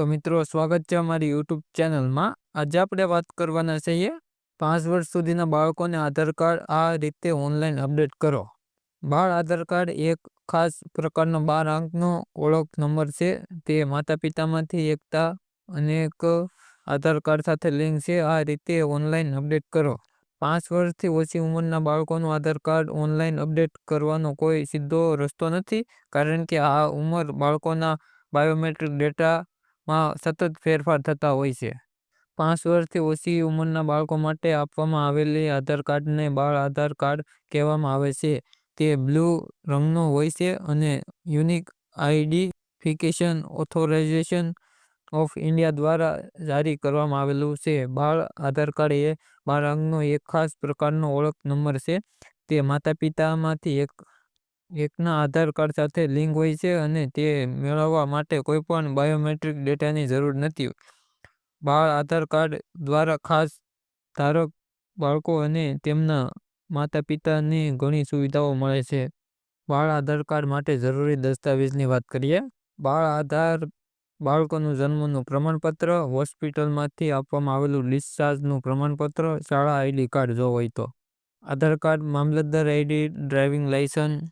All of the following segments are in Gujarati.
તો મિત્રો, સ્વાગત છે અમારી યુટ્યુબ ચેનલમાં. આજે આપણે વાત કરવાના છીએ, પાંચ વર્ષ સુધીના બાળકોને આધાર કાર્ડ આ રીતે ઓનલાઈન અપડેટ કરો. બાળ આધાર કાર્ડ એક ખાસ પ્રકારનો બાર અંકનો ઓળખ નંબર છે. તે માતા પિતામાંથી એકતા અનેક આધાર કાર્ડ સાથે લિંક છે. આ રીતે ઓનલાઈન અપડેટ કરો. પાંચ વર્ષથી ઓછી ઉંમરના બાળકોનું આધાર કાર્ડ ઓનલાઈન અપડેટ કરવાનો કોઈ સીધો રસ્તો નથી, કારણ કે આ ઉંમર બાળકોના બાયોમેટ્રિક ડેટામાં સતત ફેરફાર થતા હોય છે. પાંચ વર્ષથી ઓછી ઉંમરના બાળકો માટે આપવામાં આવેલી આધાર કાર્ડને બાળ આધાર કાર્ડ કહેવામાં આવે છે. તે બ્લુ રંગનો હોય છે અને unique identification authorisation of India દ્વારા જારી કરવામાં આવેલું છે. બાળ આધાર કાર્ડ એ બાળ અંગનો એક ખાસ પ્રકારનો ઓળખ નંબર છે. તે માતા પિતામાંથી એક એકના આધાર કાર્ડ સાથે લિંક હોય છે અને તે મેળવવા માટે કોઈપણ બાયોમેટ્રિક ડેટાની જરૂર નથી. બાળ આધાર કાર્ડ દ્વારા ખાસ ધારક, બાળકો અને તેમના માતા પિતાને ઘણી સુવિધાઓ મળે છે. બાળ આધાર કાર્ડ માટે જરૂરી દસ્તાવેજની વાત કરીએ. બાળ આધાર બાળકોનું જન્મનું પ્રમાણપત્ર, હોસ્પિટલમાંથી આપવામાં આવેલું ડિસ્ચાર્જનું પ્રમાણપત્ર, શાળા આઈડી કાર્ડ જો હોય તો. આધાર કાર્ડ મામલતદાર આઈડી, ડ્રાઇવિંગ લાયસન્સ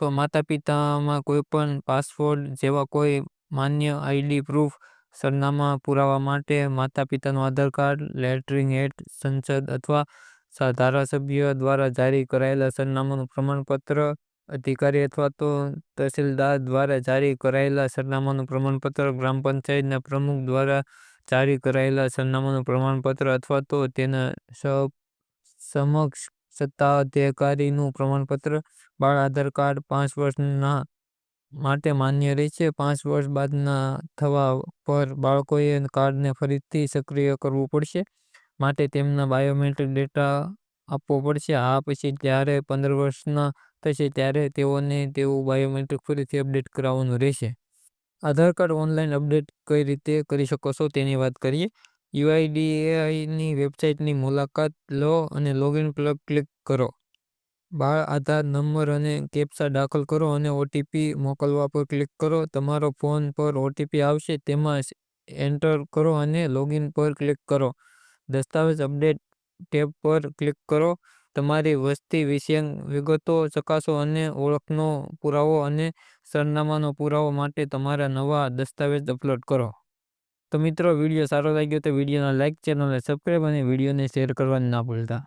તો માતા પિતામાં કોઈ પણ પાસપોર્ટ જેવા કોઈ માન્ય આઈડી, પ્રૂફ, સરનામા પુરાવા માટે માતા પિતાનું આધાર કાર્ડ, લેટરિંગ એટ સંસદ અથવા ધારાસભ્ય દ્વારા જારી કરાયેલા સરનામાનું પ્રમાણપત્ર અધિકારી અથવા તો તહસીલદાર દ્વારા જારી કરાયેલા સરનામાનું પ્રમાણપત્ર ગ્રામ પંચાયતના પ્રમુખ દ્વારા જારી કરાયેલા સરનામાનું પ્રમાણપત્ર અથવા તો તેના સમકક્ષ સત્તાધિકારીનું પ્રમાણપત્ર બાળ આધાર કાર્ડ પાંચ વર્ષના માટે માન્ય રહેશે. પાંચ વર્ષ બાદના થવા પર બાળકોએ કાર્ડને ફરીથી સક્રિય કરવું પડશે માટે તેમના બાયોમેટ્રિક ડેટા આપવો પડશે. આ પછી જ્યારે પંદર વર્ષના થશે ત્યારે તેઓને તેવું બાયોમેટ્રિક ફરીથી અપડેટ કરાવવાનું રહેશે. આધાર કાર્ડ ઓનલાઈન અપડેટ કઈ રીતે કરી શકો છો તેની વાત કરીએ. યુઆઈડીએઆઈની વેબસાઇટની મુલાકાત લો અને લોગિન પર ક્લિક કરો. બાળ આધાર નંબર અને કેપ્સા દાખલ કરો અને ઓટીપી મોકલવા પર ક્લિક કરો. તમારો ફોન પર ઓટીપી આવશે તેમાં એન્ટર કરો અને લોગિન પર ક્લિક કરો. દસ્તાવેજ અપડેટ ટેબ પર ક્લિક કરો. તમારી વસ્તી વિશેની વિગતો ચકાસો અને ઓળખનો પુરાવો અને સરનામાનો પુરાવો માટે તમારા નવા દસ્તાવેજ અપલોડ કરો. તો મિત્રો, વીડિયો સારો લાગ્યો તો વિડીયોને લાઈક, ચેનલને સબસ્ક્રાઈબ અને વિડીયોને શેર કરવાનું ના ભૂલતા.